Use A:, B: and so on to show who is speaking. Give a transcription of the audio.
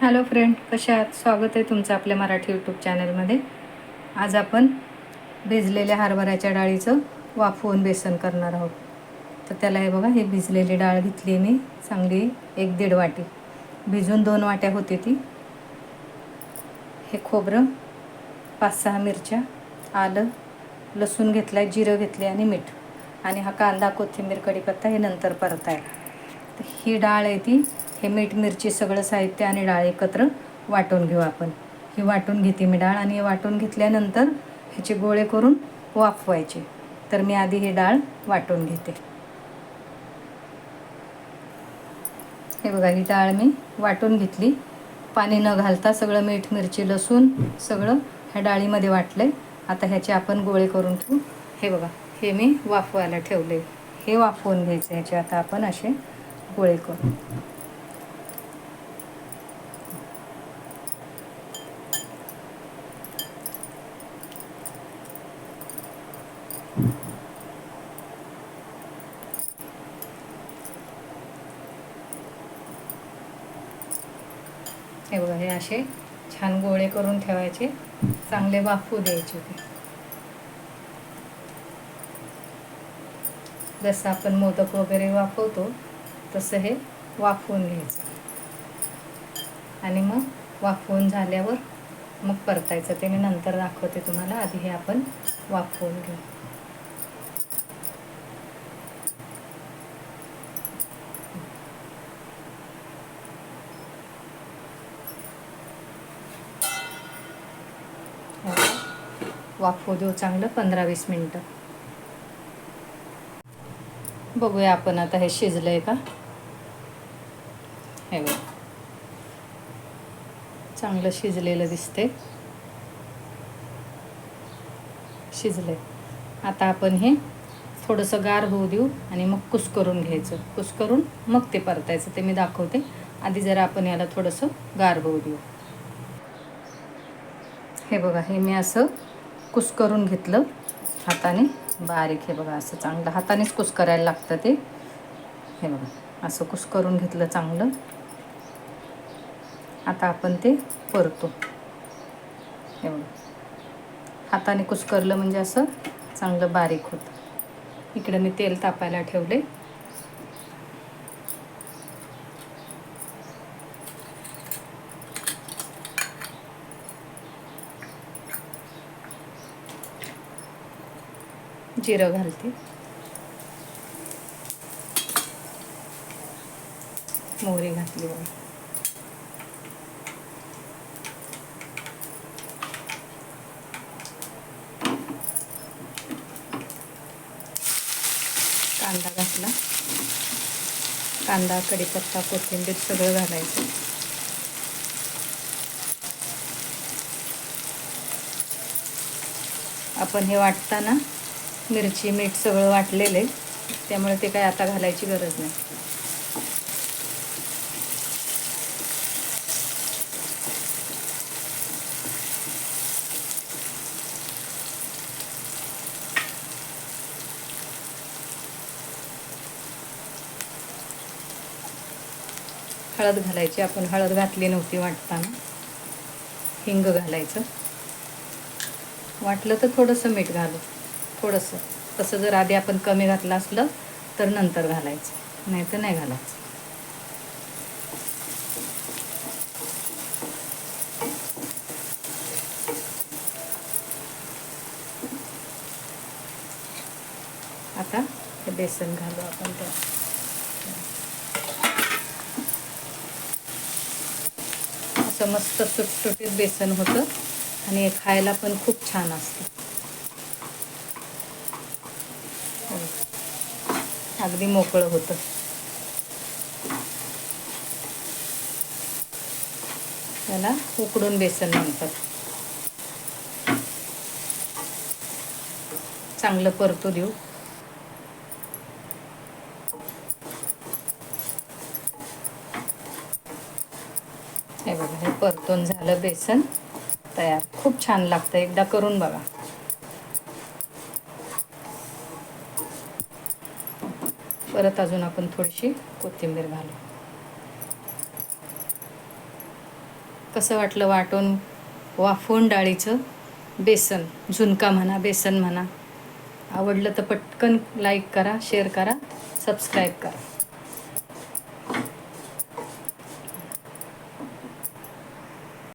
A: Hello friend कशा आहात? स्वागत आहे तुमचं आपल्या मराठी यूट्यूब चॅनलमध्ये आज आपण भिजलेल्या हरभऱ्याच्या डाळीचं वाफवून बेसन करणार आहोत. तर त्याला हे बघा हे भिजलेली डाळ घेतली मी चांगली एक दीड वाटी. भिजून दोन वाट्या होती ती. हे खोबरं पाच सहा मिरच्या आलं लसूण घेतला आहे जिरं घेतले आणि मीठ. आणि हा कांदा कोथिंबीर कढीपत्ता हे नंतर परताय तर ही डाळ आहे ती हे मीठ मिरची सगळं साहित्य आणि डाळ एकत्र वाटून घेऊ आपण. ही वाटून घेते मी डाळ आणि हे वाटून घेतल्यानंतर ह्याचे गोळे करून वाफवायचे. तर मी आधी ही डाळ वाटून घेते. हे बघा ही डाळ मी वाटून घेतली. पाणी न घालता सगळं मीठ मिरची लसूण सगळं ह्या डाळीमध्ये वाटलं आता ह्याचे आपण गोळे करून ठेवू. हे बघा हे मी वाफवायला ठेवले हे वाफवून घ्यायचे ह्याचे. आता आपण असे गोळे करू. हे बघा हे असे छान गोळे करून ठेवायचे. चांगले वाफू द्यायचे ते जसं आपण मोदक वगैरे वाफवतो तसं हे वाफवून घ्यायचं. आणि मग वाफवून झाल्यावर मग परतायचं. ते मी नंतर दाखवते तुम्हाला. आधी हे आपण वाफवून घेऊ. वाफू देऊ चांगलं पंधरा वीस मिनटं. बघूया आपण आता हे शिजलं आहे का? हे बघ. चांगलं शिजलेलं दिसते शिजलंय. आता आपण हे थोडंसं गार होऊ देऊ आणि मग कुस करून घ्यायचं. कुस करून मग ते परतायचं. ते मी दाखवते. आधी जरा आपण याला थोडंसं गार होऊ देऊ. हे बघा हे मी असं कुस्करून घेतलं. हाताने. बारीक हे बघा असं चांगलं. हातानेच कुस करायला लागतं ते. हे बघा. असं कुस करून घेतलं चांगलं. आता आपण ते परतो. हे बघा. हाताने कुस्करलं म्हणजे असं चांगलं बारीक होतं. इकडं मी तेल तापायला ठेवले. जिरं घालते. मोहरी घातली बघा. कांदा घातला. कांदा कढीपत्ता कोथिंबीर सगळं घालायचं. आपण हे वाटताना मिरची मीठ सगळं वाटलेलं आहे. त्यामुळे ते काय आता घालायची गरज नाही. हळद घालायची. आपण हळद घातली नव्हती वाटताना. हिंग घालायचं. वाटलं तर थोडंसं मीठ घालू. थोडंसं. तसं जर आधी आपण कमी घातलं असलं तर नंतर घालायचं. नाही तर नाही घालायचं. आता हे बेसन घालू आपण त्या असं मस्त सुटसुटीत बेसन होतं आणि खायला पण खूप छान असतं. अगदी मोकळं होतं. त्याला उकडून बेसन म्हणतात. चांगलं परतू देऊ. हे बघा हे परतून झालं बेसन. तयार. खूप छान लागतं. एकदा करून बघा. परत अजून आपण थोडीशी कोथिंबीर घालू. कसं वाटलं वाटून? वाफवून डाळीचं बेसन झुणका म्हणा बेसन म्हणा. आवडलं तर पटकन लाईक करा शेअर करा सबस्क्राईब करा.